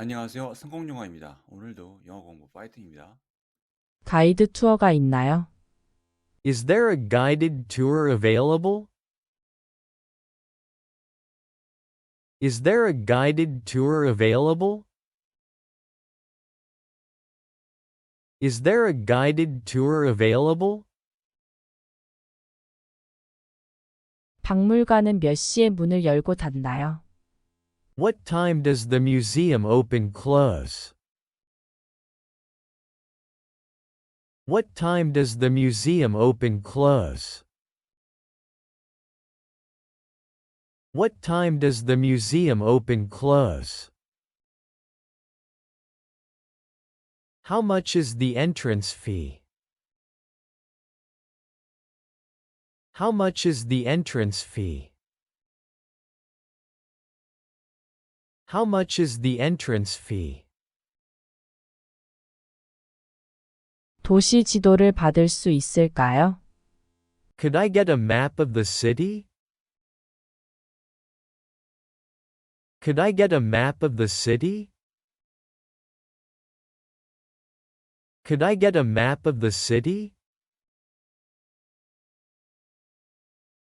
안녕하세요. 성공영어입니다. 오늘도 영어 공부 파이팅입니다. 가이드 투어가 있나요? Is there a guided tour available? Is there a guided tour available? Is there a guided tour available? 박물관은 몇 시에 문을 열고 닫나요? What time does the museum open close? What time does the museum open close? What time does the museum open close? How much is the entrance fee? How much is the entrance fee? How much is the entrance fee? 도시 지도를 받을 수 있을까요? Could I get a map of the city? Could I get a map of the city? Could I get a map of the city?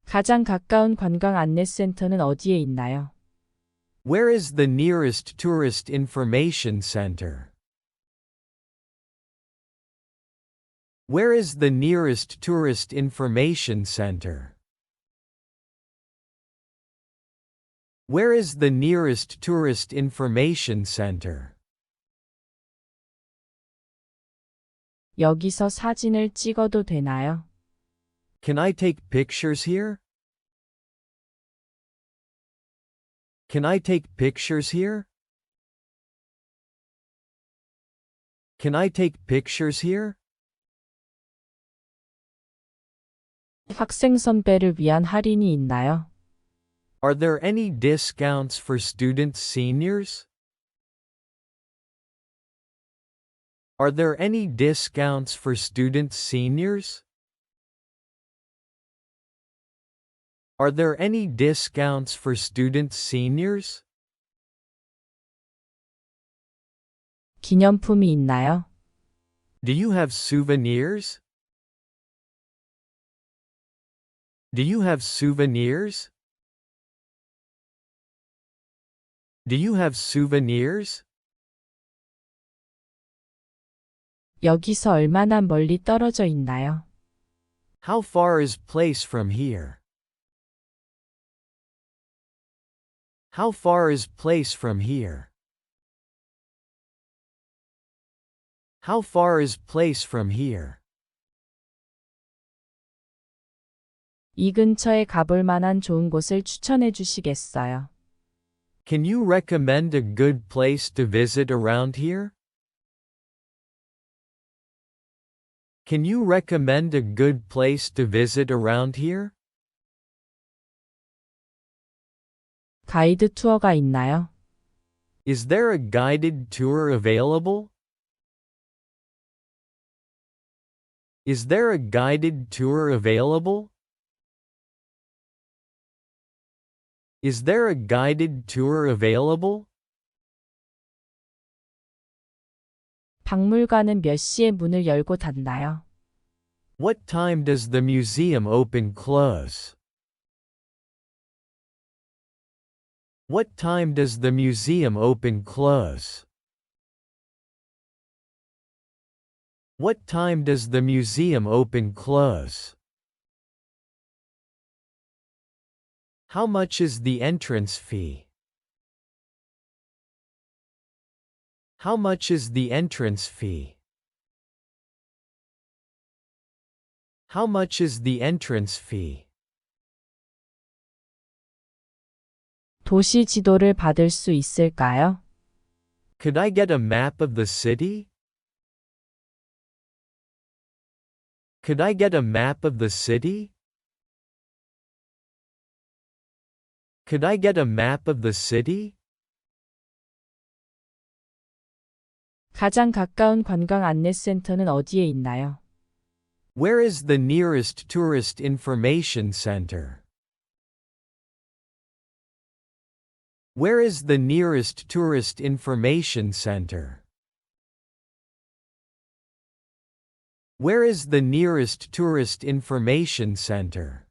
가장 가까운 관광 안내센터는 어디에 있나요? Where is the nearest tourist information center? Where is the nearest tourist information center? Where is the nearest tourist information center? 여기서 사진을 찍어도 되나요? Can I take pictures here? Can I take pictures here? Can I take pictures here? 학생 선배를 위한 할인이 있나요? Are there any discounts for student seniors? Are there any discounts for student seniors? Are there any discounts for student seniors? 기념품이 있나요? Do you have souvenirs? Do you have souvenirs? Do you have souvenirs? 여기서 얼마나 멀리 떨어져 있나요? How far is place from here? How far is place from here? How far is place from here? 이 근처에 가볼 만한 좋은 곳을 추천해 주시겠어요? Can you recommend a good place to visit around here? Can you recommend a good place to visit around here? 가이드 투어가 있나요? Is there a guided tour available? Is there a guided tour available? Is there a guided tour available? 박물관은 몇 시에 문을 열고 닫나요? What time does the museum open close? What time does the museum open close? What time does the museum open close? How much is the entrance fee? How much is the entrance fee? How much is the entrance fee? 도시 지도를 받을 수 있을까요? Could I get a map of the city? Could I get a map of the city? Could I get a map of the city? 가장 가까운 관광 안내센터는 어디에 있나요? Where is the nearest tourist information center? Where is the nearest tourist information center? Where is the nearest tourist information center?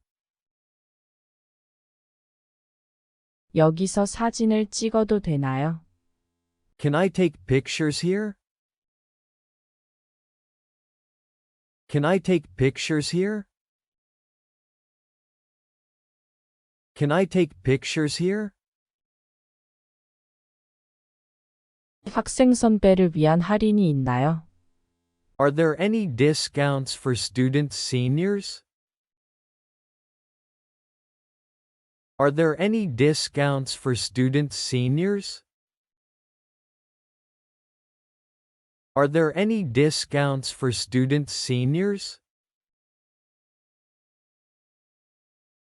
여기서 사진을 찍어도 되나요? Can I take pictures here? Can I take pictures here? Can I take pictures here? 학생 선배를 위한 할인이 있나요? Are there any discounts for student seniors? Are there any discounts for student seniors? Are there any discounts for student seniors?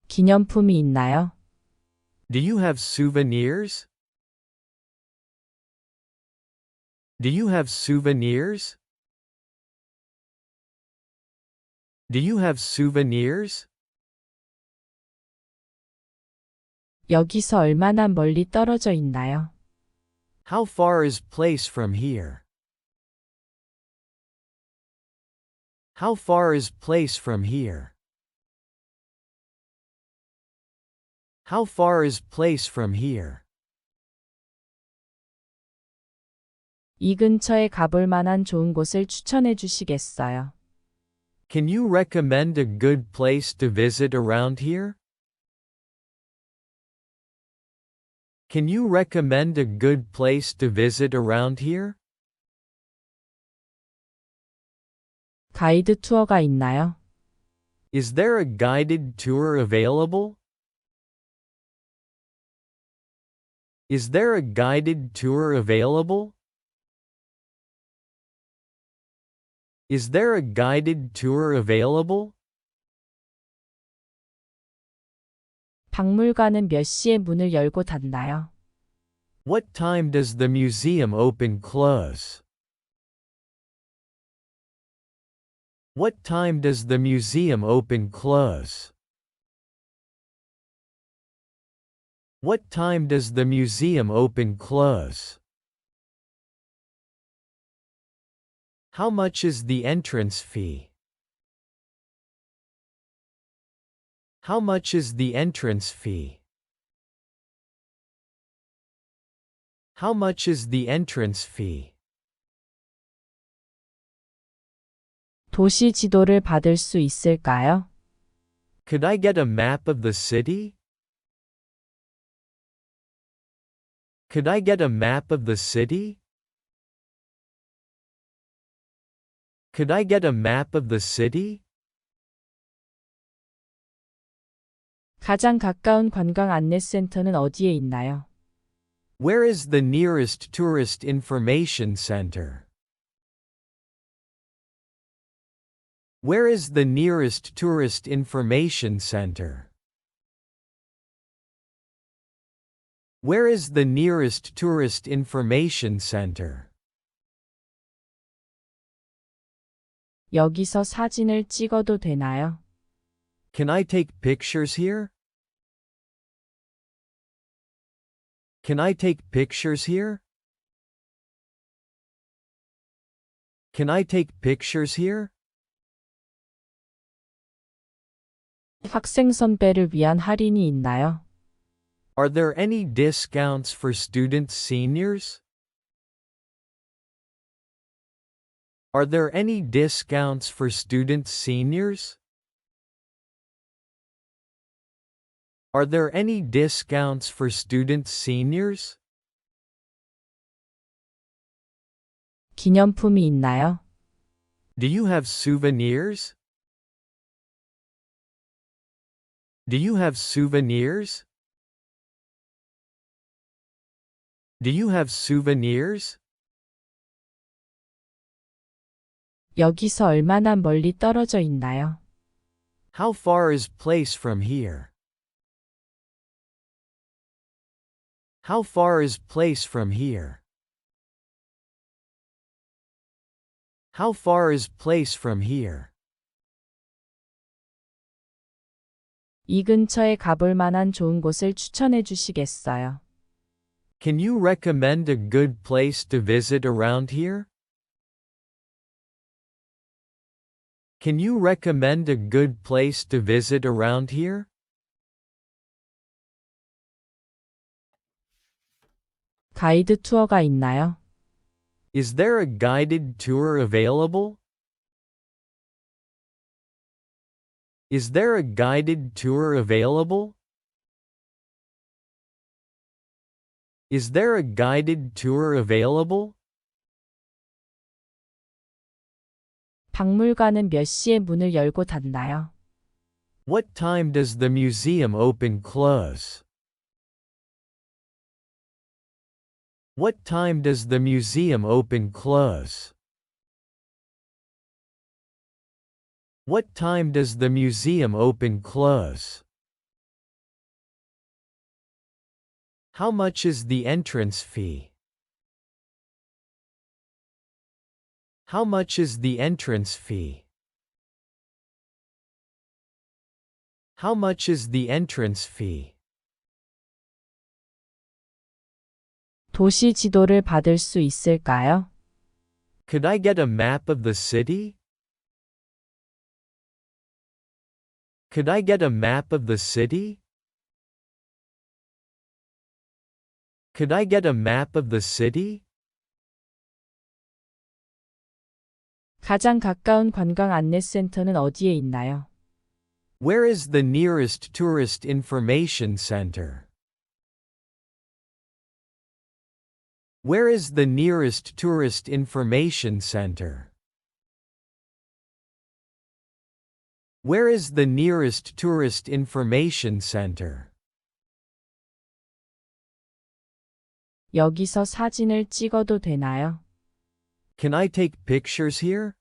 기념품이 있나요? Do you have souvenirs? Do you have souvenirs? Do you have souvenirs? 여기서 얼마나 멀리 떨어져 있나요? How far is place from here? How far is place from here? How far is place from here? 이 근처에 가볼 만한 좋은 곳을 추천해 주시겠어요? Can you recommend a good place to visit around here? Can you recommend a good place to visit around here? 가이드 투어가 있나요? Is there a guided tour available? Is there a guided tour available? Is there a guided tour available? 박물관은 몇 시에 문을 열고 닫나요? What time does the museum open close? What time does the museum open close? What time does the museum open close? How much is the entrance fee? How much is the entrance fee? How much is the entrance fee? 도시 지도를 받을 수 있을까요? Could I get a map of the city? Could I get a map of the city? Could I get a map of the city? 가장 가까운 관광 안내센터는 어디에 있나요? Where is the nearest tourist information center? Where is the nearest tourist information center? Where is the nearest tourist information center? 여기서 사진을 찍어도 되나요? Can I take pictures here? Can I take pictures here? Can I take pictures here? 학생 선배를 위한 할인이 있나요? Are there any discounts for student seniors? Are there any discounts for student seniors? Are there any discounts for student seniors? 기념품이 있나요? Do you have souvenirs? Do you have souvenirs? Do you have souvenirs? 여기서 얼마나 멀리 떨어져 있나요? How far is place from here? How far is place from here? How far is place from here? 이 근처에 가볼 만한 좋은 곳을 추천해 주시겠어요? Can you recommend a good place to visit around here? Can you recommend a good place to visit around here? 가이드 투어가 있나요? Is there a guided tour available? Is there a guided tour available? Is there a guided tour available? 박물관은 몇 시에 문을 열고 닫나요? What time does the museum open close? What time does the museum open close? What time does the museum open close? How much is the entrance fee? How much is the entrance fee? How much is the entrance fee? 도시 지도를 받을 수 있을까요? Could I get a map of the city? Could I get a map of the city? Could I get a map of the city? 가장 가까운 관광 안내센터는 어디에 있나요? Where is the nearest tourist information center? Where is the nearest tourist information center? Where is the nearest tourist information center? 여기서 사진을 찍어도 되나요? Can I take pictures here?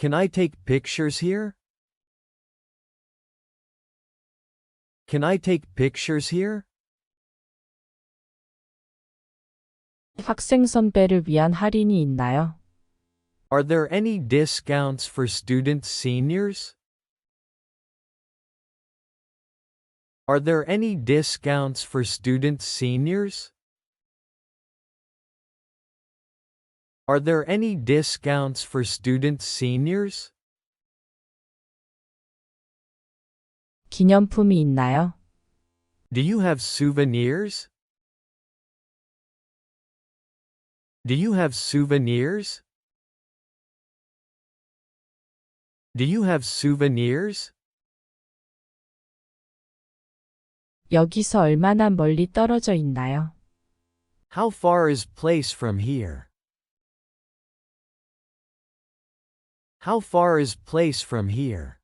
Can I take pictures here? Can I take pictures here? 학생 선배를 위한 할인이 있나요? Are there any discounts for student seniors? Are there any discounts for student seniors? Are there any discounts for student seniors? 기념품이 있나요? Do you have souvenirs? Do you have souvenirs? Do you have souvenirs? 여기서 얼마나 멀리 떨어져 있나요? How far is place from here? How far is place from here?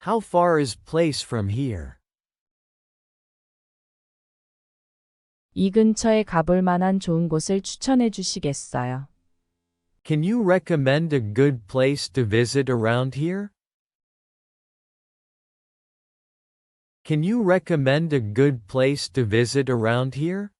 How far is place from here? 이 근처에 가볼 만한 좋은 곳을 추천해 주시겠어요? Can you recommend a good place to visit around here? Can you recommend a good place to visit around here?